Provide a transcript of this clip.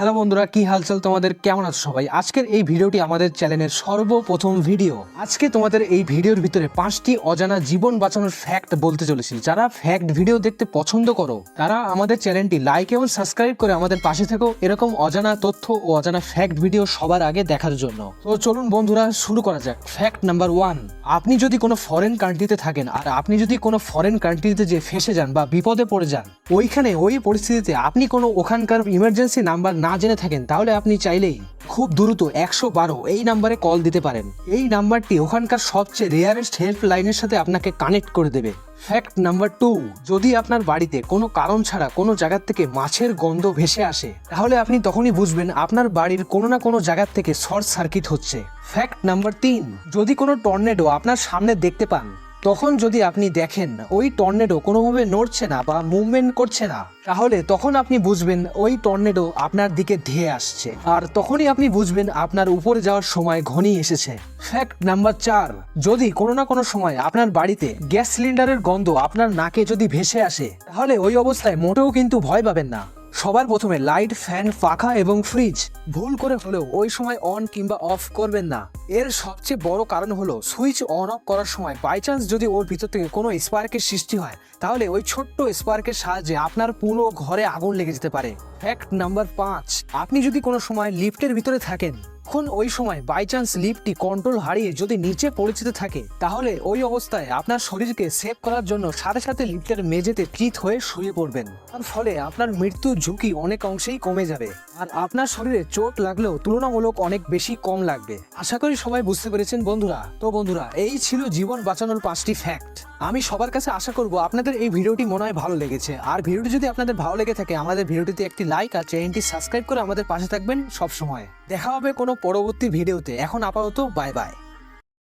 Hello বন্ধুরা, কি হালচাল তোমাদের? কেমন আছো সবাই? আজকের এই ভিডিওটি আমাদের চ্যানেলের সর্বপ্রথম ভিডিও। আজকে তোমাদের এই ভিডিওর ভিতরে পাঁচটি অজানা জীবন বাঁচানোর ফ্যাক্ট বলতে চলেছি। যারা ফ্যাক্ট ভিডিও দেখতে পছন্দ করো, তারা আমাদের চ্যানেলটি লাইক এবং সাবস্ক্রাইব করে আমাদের পাশে থেকো এরকম অজানা তথ্য ও অজানা ফ্যাক্ট ভিডিও সবার আগে দেখার জন্য। তো চলুন বন্ধুরা, শুরু করা যাক। ফ্যাক্ট নাম্বার ওয়ান আপনি যদি কোনো ফরেন কান্ট্রিতে থাকেন আর আপনি যদি কোনো ফরেন কান্ট্রিতে যে ফেসে যান বা বিপদে পড়ে যান, ওইখানে, ওই পরিস্থিতিতে আপনি কোনো ওখানকার ইমার্জেন্সি নাম্বার না জেনে থাকেন, তাহলে আপনি চাইলেই খুব দ্রুত একশো বারো এই নাম্বারে কল দিতে পারেন। এই নাম্বারটি ওখানকার সবচেয়ে রেয়ারেস্ট হেল্প লাইনের সাথে আপনাকে কানেক্ট করে দেবে। ফ্যাক্ট নাম্বার টু যদি আপনার বাড়িতে কোনো কারণ ছাড়া কোনো জায়গার থেকে মাছের গন্ধ ভেসে আসে, তাহলে আপনি তখনই বুঝবেন আপনার বাড়ির কোনো না কোনো জায়গার থেকে শর্ট সার্কিট হচ্ছে। ফ্যাক্ট নাম্বার তিন, যদি কোনো টর্নেডো আপনার সামনে দেখতে পান তখন যদি আপনি দেখেন ওই টর্নেডো কোনোভাবে নড়ছে না বা মুভমেন্ট করছে না, তাহলে তখন আপনি বুঝবেন ওই টর্নেডো আপনার দিকে ধেয়ে আসছে। আর তখনই আপনি বুঝবেন আপনার উপরে যাওয়ার সময় ঘনিয়ে এসেছে। ফ্যাক্ট নাম্বার চার, যদি কোনো না কোনো সময় আপনার বাড়িতে গ্যাস সিলিন্ডারের গন্ধ আপনার নাকে যদি ভেসে আসে, তাহলে ওই অবস্থায় মোটেও কিন্তু ভয় পাবেন না। সবার প্রথমে লাইট ফ্যান পাখা এবং ফ্রিজ ভুল করে হলেও ওই সময় অন কিংবা অফ করবেন না। এর সবচেয়ে বড় কারণ হলো সুইচ অন অফ করার সময় বাই চান্স যদি ওর ভিতর থেকে কোনো স্পার্কের সৃষ্টি হয়, তাহলে ওই ছোট্ট স্পার্কের সাহায্যে আপনার পুরো ঘরে আগুন লেগে যেতে পারে। ফ্যাক্ট নাম্বার পাঁচ, আপনি যদি কোনো সময় লিফটের ভিতরে থাকেন তখন ওই সময় বাই চান্স লিফটটি কন্ট্রোল হারিয়ে যদি নিচে পড়ে যেতে থাকে, তাহলে ওই অবস্থায় আপনার শরীরকে সেভ করার জন্য সাথে সাথে লিফটের মেঝেতে চিত হয়ে শুয়ে পড়বেন। তার ফলে আপনার মৃত্যুর ঝুঁকি অনেক অংশেই কমে যাবে আর আপনার শরীরে চোট লাগলেও তুলনামূলক অনেক বেশি কম লাগবে। আশা করি সবাই বুঝতে পেরেছেন বন্ধুরা। তো বন্ধুরা, এই ছিল জীবন বাঁচানোর পাঁচটি ফ্যাক্ট আমি সবার কাছে আশা করব আপনাদের এই ভিডিওটি মনে হয় ভালো লেগেছে। আর ভিডিওটি যদি আপনাদের ভালো লেগে থাকে, আমাদের ভিডিওটিতে একটি লাইক আর চ্যানেলটি সাবস্ক্রাইব করে আমাদের পাশে থাকবেন সবসময়। দেখা হবে কোনো পরবর্তী ভিডিওতে। এখন আপাতত বাই বাই